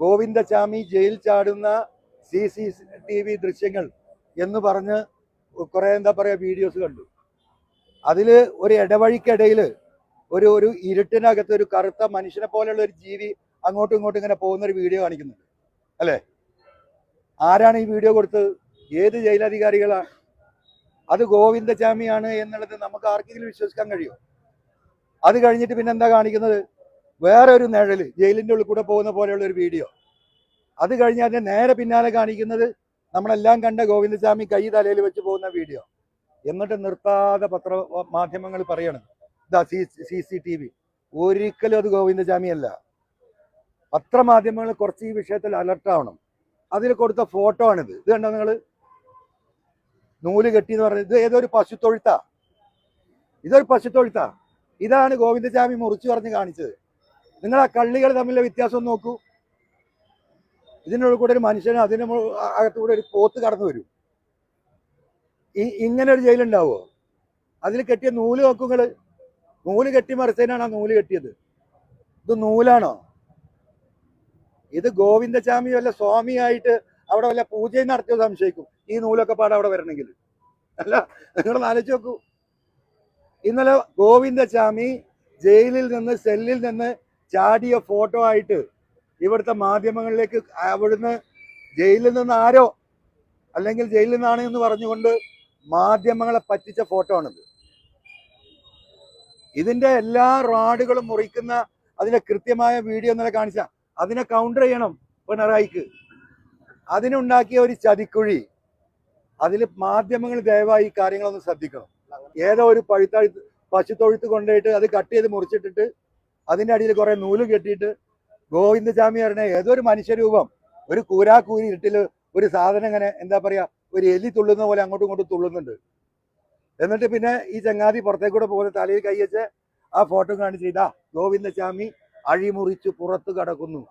Govindachami jail ചാടുന്ന C C T V ദൃശ്യങ്ങൾ എന്ന് പറഞ്ഞ് കുറെ എന്താ പറയാ വീഡിയോസ് കണ്ടു. അതിൽ ഒരു ഇടവഴിക്കിടയിൽ ഒരു ഒരു ഇരുട്ടിനകത്ത് ഒരു കറുത്ത മനുഷ്യനെ പോലെയുള്ള ഒരു ജീവി അങ്ങോട്ടും ഇങ്ങോട്ടും ഇങ്ങനെ പോകുന്ന ഒരു വീഡിയോ കാണിക്കുന്നുണ്ട്. അല്ലേ? ആരാണ് ഈ വീഡിയോ കൊടുത്തത്? ഏത് ജയിലധികാരികളാണ് അത് ഗോവിന്ദചാമിയാണ് എന്നുള്ളത് നമുക്ക് ആർക്കെങ്കിലും വിശ്വസിക്കാൻ കഴിയുമോ? അത് കഴിഞ്ഞിട്ട് പിന്നെന്താ കാണിക്കുന്നത്? വേറെ ഒരു നിഴൽ ജയിലിന്റെ ഉള്ളിൽ കൂടെ പോകുന്ന പോലെയുള്ള ഒരു വീഡിയോ. അത് കഴിഞ്ഞ് അതിന്റെ നേരെ പിന്നാലെ കാണിക്കുന്നത് നമ്മളെല്ലാം കണ്ട ഗോവിന്ദസ്വാമി കൈ തലയിൽ വെച്ച് പോകുന്ന വീഡിയോ. എന്നിട്ട് നിർത്താതെ പത്ര മാധ്യമങ്ങൾ പറയണം. ഇതാ C C C T V. ഒരിക്കലും അത് ഗോവിന്ദസ്വാമി അല്ല. പത്രമാധ്യമങ്ങൾ കുറച്ച് ഈ വിഷയത്തിൽ അലർട്ടാവണം അതിൽ കൊടുത്ത ഫോട്ടോ ആണിത്. ഇത് കണ്ടോ നിങ്ങൾ നൂൽ കെട്ടി എന്ന് പറഞ്ഞത് ഇത് ഏതൊരു പശുത്തൊഴുത്താ. ഇതൊരു പശുത്തൊഴുത്താ. ഇതാണ് ഗോവിന്ദസ്വാമി മുറിച്ചു പറഞ്ഞ് കാണിച്ചത്. നിങ്ങൾ ആ കള്ളികൾ തമ്മിലെ വ്യത്യാസം നോക്കൂ. ഇതിനുള്ളിൽ കൂടെ ഒരു മനുഷ്യന് അതിന് അകത്തുകൂടെ ഒരു പോത്ത് കടന്നു വരും. ഈ ഇങ്ങനെ ഒരു ജയിലുണ്ടാവോ? അതിൽ കെട്ടിയ നൂൽ നോക്കുങ്ങൾ നൂൽ കെട്ടി മറിച്ചതിനാണ് ആ നൂൽ കെട്ടിയത്. ഇത് നൂലാണോ? ഇത് ഗോവിന്ദസ്വാമി വല്ല സ്വാമിയായിട്ട് അവിടെ വല്ല പൂജയും നടത്തിയോ സംശയിക്കും. ഈ നൂലൊക്കെ പാടെ അവിടെ വരണമെങ്കിൽ. അല്ല നിങ്ങൾ ആലോചിച്ച് നോക്കൂ. ഇന്നലെ ഗോവിന്ദസ്വാമി ജയിലിൽ നിന്ന് സെല്ലിൽ നിന്ന് ചാടിയ ഫോട്ടോ ആയിട്ട് ഇവിടുത്തെ മാധ്യമങ്ങളിലേക്ക് അവിടുന്ന് ജയിലിൽ നിന്ന് ആരോ അല്ലെങ്കിൽ ജയിലിൽ നിന്നാണ് എന്ന് പറഞ്ഞുകൊണ്ട് മാധ്യമങ്ങളെ പറ്റിച്ച ഫോട്ടോ ആണിത്. ഇതിന്റെ എല്ലാ റാഡുകളും മുറിക്കുന്ന അതിന്റെ കൃത്യമായ വീഡിയോ ഇന്നലെ കാണിച്ച അതിനെ കൗണ്ടർ ചെയ്യണം പിണറായിക്ക്. അതിനുണ്ടാക്കിയ ഒരു ചതിക്കുഴി. അതിൽ മാധ്യമങ്ങൾ ദയവായി ഈ കാര്യങ്ങളൊന്ന് ശ്രദ്ധിക്കണം. ഏതോ ഒരു പഴുത്ത പശുത്തൊഴുത്ത് കൊണ്ടുപോയിട്ട് അത് കട്ട് ചെയ്ത് മുറിച്ചിട്ടിട്ട് അതിന്റെ അടിയിൽ കുറെ നൂൽ കെട്ടിയിട്ട് ഗോവിന്ദസ്വാമി പറഞ്ഞ ഏതൊരു മനുഷ്യരൂപം ഒരു കൂരാക്കൂരി ഇട്ടിൽ ഒരു സാധനം ഇങ്ങനെ എന്താ പറയാ ഒരു എലി തുള്ളുന്ന പോലെ അങ്ങോട്ടും ഇങ്ങോട്ടും തുള്ളുന്നുണ്ട്. എന്നിട്ട് പിന്നെ ഈ ചങ്ങാതി പുറത്തേക്കൂടെ പോകുന്ന തലയിൽ കൈവച്ച് ആ ഫോട്ടോ കാണിച്ച് ഇതാ ഗോവിന്ദസ്വാമി അഴിമുറിച്ച് പുറത്തു കടക്കുന്നു.